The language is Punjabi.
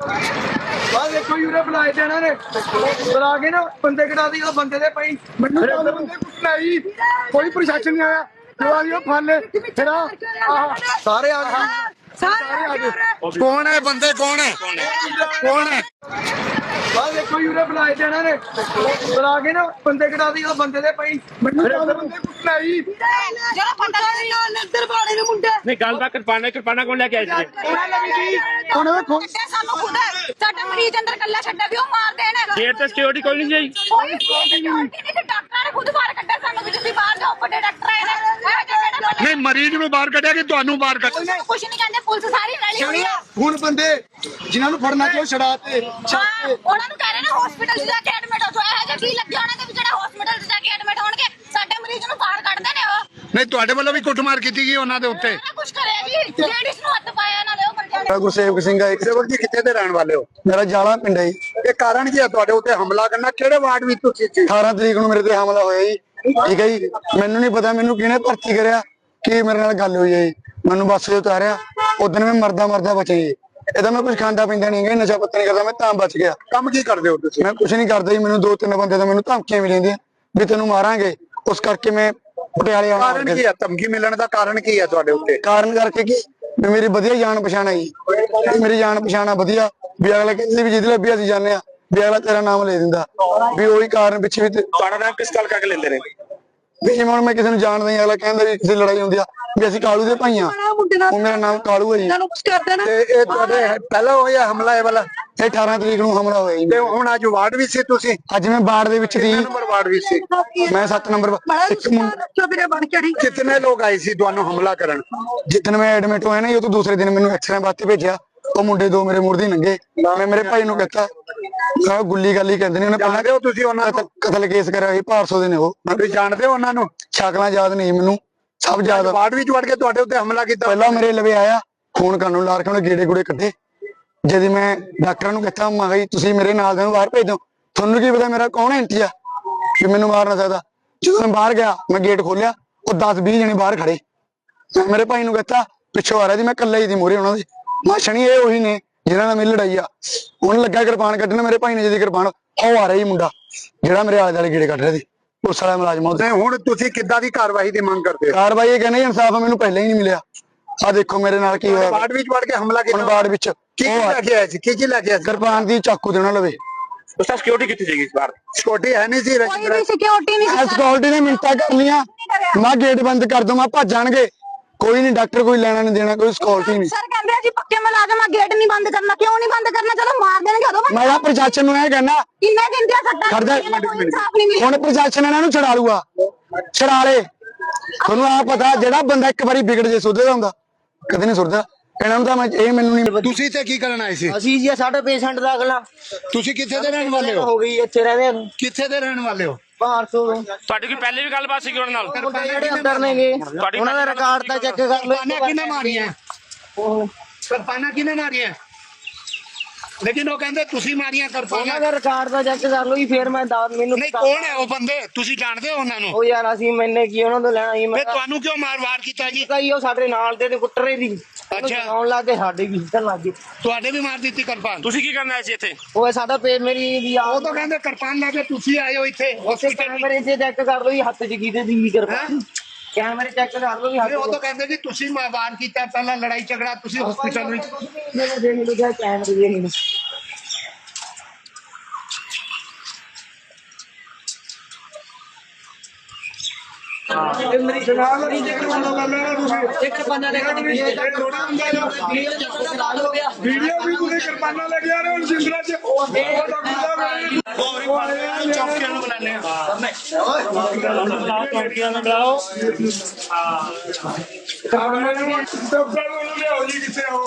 ਆ ਦੇਖੋ ਯੂਰੇ ਬੁਲਾਏ ਤੇ ਇਹਨਾਂ ਨੇ। ਬੁਲਾ ਕੇ ਨਾ ਬੰਦੇ ਕਢਾ ਦੀ ਉਹ ਬੰਦੇ ਦੇ ਪਈ ਮੈਨੂੰ ਤਾਂ ਬੰਦੇ ਕੁੱਟਣਾ ਜੀ। ਕੋਈ ਪ੍ਰਸ਼ਾਸਨ ਨਹੀਂ ਆਇਆ। ਜੋ ਆ ਗਿਆ ਫੜ ਲੈ ਫਿਰ ਆਹ ਸਾਰੇ ਆ ਗਏ। ਸਾਰੇ ਆ ਗਏ। ਕੌਣ ਹੈ ਬੰਦੇ? ਕੌਣ ਹੈ? ਕੌਣ ਹੈ? ਆ ਦੇਖੋ ਯੂਰੇ ਬੁਲਾਏ ਤੇ ਇਹਨਾਂ ਨੇ। ਬੁਲਾ ਕੇ ਨਾ ਬੰਦੇ ਕਢਾ ਦੀ ਉਹ ਬੰਦੇ ਦੇ ਪਈ ਮੈਨੂੰ ਤਾਂ ਬੰਦੇ ਕੁੱਟਣਾ ਜੀ। ਜਿਹੜਾ ਬੰਦਾ ਨਾਲ ਅੰਦਰ ਬਾੜੇ ਨਹੀਂ ਗੱਲ ਤਾਂ ਕਿਰਪਾਨਾ ਕਿਰਪਾਨਾ ਕੋਲ ਲੈ ਕੇ ਆਏ ਸੀ ਉਹਨਾਂ ਨੇ ਵੀ ਜੀ ਉਹਨਾਂ ਨੇ ਖੋ- ਕੱਢਿਆ ਸਾਨੂੰ ਖੁਦ ਸਾਡਾ ਮਰੀਜ਼ ਅੰਦਰ ਕੱਲਾ ਛੱਡਿਆ ਵੀ ਉਹ ਮਾਰ ਦੇਣ। ਗੇਟ ਤੇ ਸਿਕਿਉਰਿਟੀ ਕੋਈ ਨਹੀਂ ਕੋਈ security ਨਹੀਂ ਸੀ। ਡਾਕਟਰਾਂ ਨੇ ਖੁਦ ਬਾਹਰ ਕੱਢਿਆ ਸਾਨੂੰ ਵੀ ਤੁਸੀਂ ਬਾਹਰ ਜਾਓ ਵੱਡੇ ਡਾਕਟਰ ਆਏ ਨੇ। ਇਹ ਜਿਹੜੇ ਬੰਦੇ ਨਹੀਂ ਮਰੀਜ਼ ਨੂੰ ਬਾਹਰ ਕੱਢਿਆ ਕਿ ਤੁਹਾਨੂੰ ਬਾਹਰ ਕੱਢ ਕੁਛ ਨਹੀਂ ਕਹਿੰਦੇ ਪੁਲਿਸ ਸਾਰੀ ਰਲੀ ਹੋਈ ਆ। ਹੁਣ ਬੰਦੇ ਜਿਨ੍ਹਾਂ ਨੂੰ ਫੜਨਾ ਚਾਹੋ ਛੜਾਤੇ ਹਾਂ, ਉਹਨਾਂ ਨੂੰ ਕਹਿ ਰਹੇ ਨੇ ਹਸਪੀਟਲ 'ਚ ਜਾ ਕੇ ਐਡਮਿਟ ਹੋ ਜਾਓ ਇਹ ਜਿਹਾ ਕੀ ਲੱਗਿਆ ਉਹਨਾਂ ਦੇ ਵੀ ਜਿਹੜਾ ਹਸਪੀਟਲ 'ਚ ਜਾ ਕੇ ਐਡਮਿਟ ਹੋਣਗੇ ਸਾਡੇ ਮਰੀਜ਼ ਨੂੰ ਬਾਹਰ ਕੱਢਦੇ ਨੇ ਉਹ। ਨਹੀਂ ਤੁਹਾਡੇ ਵੱਲੋਂ ਵੀ ਕੁੱਟਮਾਰ ਕੀਤੀ ਗਈ ਉਹਨਾਂ ਦੇ ਉੱਤੇ ਉਹਨਾਂ ਕੁਛ ਕਰਿਆ ਜੀ ਲੇਡੀਜ਼ ਨੂੰ ਹੱਥ ਪਾਇਆ ਉਹ ਬੰਦਿਆਂ ਨੇ? ਮੇਰਾ ਗੁਰਸੇਵਕ ਸਿੰਘ ਹੈ ਸੇਵਕ ਜੀ ਕਿੱਥੇ ਦੇ ਰਹਿਣ ਵਾਲੇ ਹੋ? ਮੇਰਾ ਜਾਲਾ ਪਿੰਡ ਹੈ ਜੀ। ਇਹ ਕਾਰਨ ਕੀ ਹੈ ਤੁਹਾਡੇ ਉੱਤੇ ਹਮਲਾ ਕਰਨਾ? ਕਿਹੜੇ ਵਾਰਡ ਵਿੱਚ ਤੁਸੀਂ ਸੀ 18 ਤਰੀਕ ਨੂੰ ਮੇਰੇ ਤੇ ਹਮਲਾ ਹੋਇਆ ਜੀ। ਠੀਕ ਹੈ ਜੀ। ਮੈਨੂੰ ਨਹੀਂ ਪਤਾ ਮੈਨੂੰ ਕਿਹਨੇ ਭਰਤੀ ਕਰਿਆ ਕੀ ਮੇਰੇ ਨਾਲ ਗੱਲ ਹੋਈ ਹੈ ਜੀ। ਮੈਨੂੰ ਬੱਸ 'ਤੇ ਉਤਾਰਿਆ ਉਦੋਂ ਮੈਂ ਮਰਦਾ ਮਰਦਾ ਬਚਿਆ ਜੀ। ਇਹਦਾ ਮੈਂ ਕੁਝ ਖਾਂਦਾ ਪੀਂਦਾ ਨਹੀਂ ਗਾ ਨਸ਼ਾ ਪੱਤਾ ਨਹੀਂ ਕਰਦਾ ਮੈਂ ਤਾਂ ਬਚ ਗਿਆ। ਕੰਮ ਕੀ ਕਰਦੇ ਹੋ ਤੁਸੀਂ? ਮੈਂ ਕੁਝ ਨਹੀਂ ਕਰਦਾ ਜੀ ਮੈਨੂੰ ਦੋ ਤਿੰਨ ਬੰਦੇ ਤਾਂ ਮੈਨੂੰ ਧਮਕੀਆਂ ਵੀ ਲੈਂਦੀਆਂ ਵੀ ਤੈਨੂੰ ਮਾਰਾਂਗੇ। ਉਸ ਕਰਕੇ ਮੈਂ ਪਟਿਆਲੇ ਆਉਣਾ ਕਾਰਨ ਕੀ ਹੈ? ਧਮਕੀ ਮਿਲਣ ਦਾ ਕਾਰਨ ਕੀ ਹੈ ਤੁਹਾਡੇ ਉੱਤੇ? ਕਾਰਨ ਕਰਕੇ ਕਿ? ਵੀ ਮੇਰੀ ਵਧੀਆ ਜਾਣ ਪਛਾਣ ਹੈ ਜੀ। ਵੀ ਮੇਰੀ ਜਾਣ ਪਛਾਣ ਆ ਵਧੀਆ। ਵੀ ਅਗਲਾ ਕਹਿੰਦੇ ਵੀ ਜਿਹਦੇ ਲੱਭੀ ਅਸੀਂ ਜਾਂਦੇ ਆ ਵੀ ਅਗਲਾ ਤੇਰਾ ਨਾਮ ਲੈ ਦਿੰਦਾ। ਵੀ ਉਹੀ ਕਾਰਨ ਪਿੱਛੇ ਵੀ ਤੇ- ਤੁਹਾਡਾ ਨਾਮ ਕਿਸ ਕਰਕੇ ਲੈਂਦੇ ਨੇ? ਵੀ ਜਿਵੇਂ ਹੁਣ ਮੈਂ ਕਿਸੇ ਨੂੰ ਜਾਣਦਾ ਹੀ ਅਗਲਾ ਕਹਿੰਦਾ ਵੀ ਕਿਸੇ ਲੜਾਈ ਹੁੰਦੀ ਆ ਵੀ ਅਸੀਂ ਕਾਲੂ ਦੇ ਭਾਈ ਆ ਉਹ ਮੇਰਾ ਨਾਮ ਕਾਲੂ ਹੈ ਜੀ। ਨੂੰ। ਤੇ ਇਹ ਤੁਹਾਡੇ ਪਹਿਲਾ ਹੋਇਆ ਹਮਲਾ ਇਹ ਵਾਲਾ? ਇਹ 18 ਤਰੀਕ ਨੂੰ ਹਮਲਾ ਹੋਇਆ ਜੀ। ਤੇ ਹੁਣ ਅੱਜ ਵਾਰਡ ਵਿੱਚ ਸੀ ਤੁਸੀਂ? ਅੱਜ ਮੈਂ ਬਾੜ ਦੇ ਵਿੱਚ ਸੀ। ਕਿੰਨੇ ਨੰਬਰ ਵਾਰਡ ਵਿੱਚ ਸੀ? ਮੈਂ 7 ਨੰਬਰ ਇੱਕ ਮੁੰਡਾ ਵੀਰੇ ਬਣ ਚੜੀ ਕਿਤਨੇ ਲੋਕ ਆਏ ਸੀ ਤੁਹਾਨੂੰ ਹਮਲਾ ਕਰਨ? ਜਿੱਦਣ ਮੈਂ ਐਡਮਿਟ ਹੋਇਆ ਨਾ ਉਹ ਤੋਂ ਦੂਸਰੇ ਦਿਨ ਮੈਨੂੰ ਐਕਸਰੇ ਵਾਸਤੇ ਭੇਜਿਆ। ਉਹ ਮੁੰਡੇ ਦੋ ਮੇਰੇ ਮੁਰਦੀ ਨੰਗੇ। ਮੈਂ ਮੇਰੇ ਭਾਈ ਨੂੰ ਕਹਤਾ ਮੈਂ ਗੁੱਲੀ ਗਾਲੀ ਕਹਿੰਦੇ ਨੇ ਉਹਨੇ ਪਹਿਲਾਂ ਜਾਣਦੇ ਹੋ ਤੁਸੀਂ ਉਹਨਾਂ ਨੂੰ? ਕਤਲ- ਕਤਲ ਕੇਸ ਕਰਿਆ ਸੀ 500 ਦੇ ਨੇ ਉਹ। ਤੁਸੀਂ ਜਾਣਦੇ ਹੋ ਉਹਨਾਂ ਨੂੰ? ਸ਼ਕਲਾਂ ਯਾਦ ਨਹੀਂ ਮੈਨੂੰ। ਸਭ ਯਾਦ ਆ। ਵਾਰਡ ਵਿੱਚ ਵੜ ਕੇ ਤੁਹਾਡੇ ਉੱਤੇ ਹਮਲਾ ਕੀਤਾ ਪਹਿਲਾਂ ਮੇਰੇ ਲਵੇ ਆਇਆ ਫੋਨ ਕਰਨ ਨੂੰ ਲਾਰ ਕੇ ਉਹਨੇ ਗੇੜੇ ਗੂੜੇ ਕੱਢੇ। ਜਦ ਮੈਂ ਡਾਕਟਰਾਂ ਨੂੰ ਕਹਤਾ ਮੈਂ ਕਿਹਾ ਜੀ ਤੁਸੀਂ ਮੇਰੇ ਨਾਲ ਦੇ ਨੂੰ ਬਾਹਰ ਭੇਜ ਦਿਓ। ਤੁਹਾਨੂੰ ਕੀ ਪਤਾ ਮੇਰਾ ਕੌਣ ਐਂਟੀ ਆ ਵੀ ਮੈਨੂੰ ਮਾਰ ਨਾ ਸਕਦਾ। ਜਦੋਂ ਮੈਂ ਬਾਹਰ ਗਿਆ ਮੈਂ ਗੇਟ ਖੋਲਿਆ ਉਹ 10 20 ਜਣੇ ਬਾਹਰ ਖੜੇ। ਮੈਂ ਮੇਰੇ ਭਾਈ ਨੂੰ ਕਹਤਾ ਪਿੱਛੋਂ ਆ ਰਿਹਾ ਸੀ ਮੈਂ ਇਕੱਲਾ ਹੀ ਸੀ ਮੂਹਰੇ ਉਹਨਾਂ ਦੇ। ਮਾਸ਼ਣੀ ਇਹ ਉਹੀ ਨੇ ਜਿਨ੍ਹਾਂ ਨਾਲ ਮੇਰੀ ਲੜਾਈ ਆ। ਉਹਨੇ ਲੱਗਾ ਕਿਰਪਾਨ ਕੱਢਣ ਮੇਰੇ ਭਾਈ ਨੇ ਜਿਹਦੀ ਕਿਰਪਾਨ ਉਹ ਆ ਰਹੀ ਮੁੰਡਾ ਜਿਹੜਾ ਮੇਰੇ ਆਲੇ ਦੁਆਲੇ ਗੇੜੇ ਕੱਢ ਰਿਹਾ ਸੀ। ਉਸ ਵਾਲਾ ਮੁਲਾਜ਼ਮ ਉਹਦੇ। ਹੁਣ ਤੁਸੀਂ ਕਿੱਦਾਂ ਦੀ ਕਾਰਵਾਈ ਦੀ ਮੰਗ ਕਰਦੇ ਹੋ? ਕਾਰਵਾਈ ਇਹ ਕਹਿੰਦੇ ਇਨਸਾਫ ਮੈਨੂੰ ਪਹਿਲਾਂ ਹੀ ਨਹੀਂ ਮਿਲਿਆ। ਆ ਦੇਖੋ ਮੇਰੇ ਨਾਲ ਕੀ ਹੋਇਆ। ਵਾਰਡ ਵਿੱਚ ਵੜ ਕੇ ਹਮਲਾ ਕੀਤਾ। ਬਾੜ ਵਿੱਚ ਕੀ ਕੀ ਲੈ ਕੇ ਆਏ ਸੀ? ਕੀ ਕੀ ਲੈ ਕੇ ਸੀ? ਕਿਰਪਾਨ ਦੀ ਚਾਕੂ ਦੇਣਾ ਲਵੇ। ਉਸ ਦਾ ਸਿਕਿਉਰਿਟੀ ਕਿੱਥੇ ਸੀਗੀ ਇਸ ਵਾਰ? ਛੋਟੀ ਹੈ ਨਹੀਂ ਸੀ ਕੋਈ ਵੀ ਸਿਕਿਉਰਿਟੀ ਨਹੀਂ ਐ ਸਕਿਉਰਟੀ ਨੇ ਮਿੰਟਾਂ ਕਰ ਲੀਆਂ ਮੈਂ ਗੇਟ ਬੰਦ ਕਰ ਦਵਾਂ ਭੱਜ ਜਾਣਗੇ। ਕੋਈ ਨਹੀਂ ਡਾਕਟਰ ਕੋਈ ਲੈਣਾ ਨਹੀਂ ਦੇਣਾ ਕੋਈ ਸਕਿਉਰਟੀ ਨਹੀਂ। ਸਰ ਕਹਿੰਦੇ ਆ ਜੀ ਪੱਕੇ ਮੁਲਾਜ਼ਮ ਆ ਗੇਟ ਨਹੀਂ ਬੰਦ ਕਰਨਾ। ਕਿਉਂ ਨਹੀਂ ਬੰਦ ਕਰਨਾ? ਚਲੋ ਮਾਰ ਦੇਣਗੇ ਉਦੋਂ ਮੈਂ ਤਾਂ ਪ੍ਰਸ਼ਾਸਨ ਨੂੰ ਇਹ ਕਹਿਣਾ ਕਿੰਨੇ ਦਿਨ ਦੀਆਂ ਸੱਟਾਂ ਖੜਦਾ ਹੁਣ ਪ੍ਰਸ਼ਾਸਨ ਇਹਨਾਂ ਨੂੰ ਛਡਾ ਲੂਗਾ ਛਡਾ ਲੇ। ਤੁਹਾਨੂੰ ਆ ਪਤਾ ਜਿਹੜਾ ਬੰਦਾ ਇੱਕ ਵਾਰੀ ਵਿਗੜ ਜੇ ਸੁਧਰਦਾ ਹੁੰਦਾ। ਕਦੇ ਨਹੀਂ ਸੁਧਰਦਾ ਇਹਨਾਂ ਨੂੰ ਤਾਂ ਮੈਂ ਇਹ ਮੈਨੂੰ ਨਹੀਂ ਤੁਸੀਂ ਤੇ ਕੀ ਕਰਨ ਆਏ ਸੀ? ਅਸੀਂ ਜੀ ਸਾਡਾ ਪੇਸ਼ੈਂਟ ਦਾਖਲਾ ਤੁਸੀਂ ਕਿੱਥੇ ਦੇ ਰਹਿਣ ਵਾਲੇ ਹੋ? ਹੋ ਗਈ ਇੱਥੇ ਰਹਿੰਦੇ ਨੂੰ। ਕਿੱਥੇ ਦੇ ਰਹਿਣ ਵਾਲੇ ਹੋ? 500 ਤੁਹਾਡੀ ਕੋਈ ਪਹਿਲੇ ਵੀ ਗੱਲਬਾਤ ਸੀਗੀ ਉਹਨਾਂ ਨਾਲ? ਜਿਹੜੇ ਅੰਦਰ ਨੇਗੇ। ਤੁਹਾਡੀ ਉਹਨਾਂ ਦਾ ਰਿਕਾਰਡ ਤਾਂ ਚੈੱਕ ਕਰ ਲਓ। ਕਿਨੇ ਮਾਰੀਆਂ? ਕਿਰਪਾਨਾ ਕਿਨੇ ਮਾਰੀਆਂ? ਲੇਕਿਨ ਉਹ ਕਹਿੰਦੇ ਤੁਸੀਂ ਮਾਰੀਆਂ ਉਹਨਾਂ ਕਿਰਪਾਨਾ ਦਾ ਰਿਕਾਰਡ ਤਾਂ ਚੈੱਕ ਕਰ ਲਓ ਜੀ ਫੇਰ ਮੈਂ ਦੱਸ ਮੈਨੂੰ ਨਹੀਂ ਕੌਣ ਹੈ ਉਹ ਬੰਦੇ? ਤੁਸੀਂ ਜਾਣਦੇ ਹੋ ਉਹਨਾਂ ਨੂੰ? ਉਹ ਯਾਰ ਅਸੀਂ ਮੈਨੇ ਕੀ ਉਹਨਾਂ ਤੋਂ ਲੈਣਾ ਸੀ ਮੈਂ ਤੁਹਾਨੂੰ ਕਿਉਂ ਮਾਰ ਵਾਰ ਕੀਤਾ ਜੀ? ਕਹੀ ਉਹ ਸਾਡੇ ਨਾਲ ਦੇ ਤੇ ਕੁੱਟਰੇ ਦੀ ਅੱਛਾ। ਆਉਣ ਲੱਗੇ ਸਾਡੇ ਵੀ ਹਿੱਸਣ ਲੱਗ ਗਏ। ਤੁਹਾਡੇ ਵੀ ਮਾਰ ਦਿੱਤੀ ਕਿਰਪਾਨ। ਤੁਸੀਂ ਕੀ ਕਰਨ ਸੀ ਇੱਥੇ? ਉਹ ਸਾਡਾ ਪੇ ਮੇਰੀ ਵੀ ਆ ਉਹ ਤਾਂ ਕਹਿੰਦੇ ਕਿਰਪਾਨ ਲੈ ਕੇ ਤੁਸੀਂ ਆਏ ਹੋ ਇੱਥੇ ਹਸਪੀਟਲ ਕੈਮਰੇ 'ਚ ਚੈੱਕ ਕਰ ਲਓ ਜੀ ਹੱਥ 'ਚ ਕਿਹਦੇ ਦੀ ਵੀ ਕਿਰਪਾਨ। ਕੈਮਰੇ ਚੈੱਕ ਕਰ ਲਓ ਜੀ ਹੱਥ ਉਹ ਤਾਂ ਕਹਿੰਦੇ ਜੀ ਤੁਸੀਂ ਮਾ- ਵਾਰ ਕੀਤਾ ਪਹਿਲਾਂ ਲੜਾਈ ਝਗੜਾ ਤੁਸੀਂ ਹਸਪੀਟਲ ਵਿੱਚ ਮੈਨੂੰ ਦੇਖ ਲਓ ਜੀ ਕੈਮਰੇ ਦੇ ਨਹੀਂ। ਇਹ ਮੇਰੀ ਜਨਾਬ ਨਹੀਂ ਦੇਖ ਇੱਕ ਬੰਦਾ ਦੇਖਾ ਨਹੀਂ ਵੀਡੀਓ ਚਲਾ ਲਓ ਗਿਆ। ਵੀਡੀਓ ਵੀ ਪੂਰੇ ਕਿਰਪਾਨਾਂ ਲੈ ਕੇ ਆ ਰਹੇ ਹੁਣ ਜਿੰਦਰਾ ਚ। ਚੌਕੀਆਂ ਨੂੰ ਬੁਲਾਣੇ ਆ। ਚੌਕੀਆਂ ਨੂੰ ਬੁਲਾਓ ਡਾਕਟਰ ਨੂੰ ਲਿਆਓ ਜੀ ਕਿੱਥੇ ਹੋ।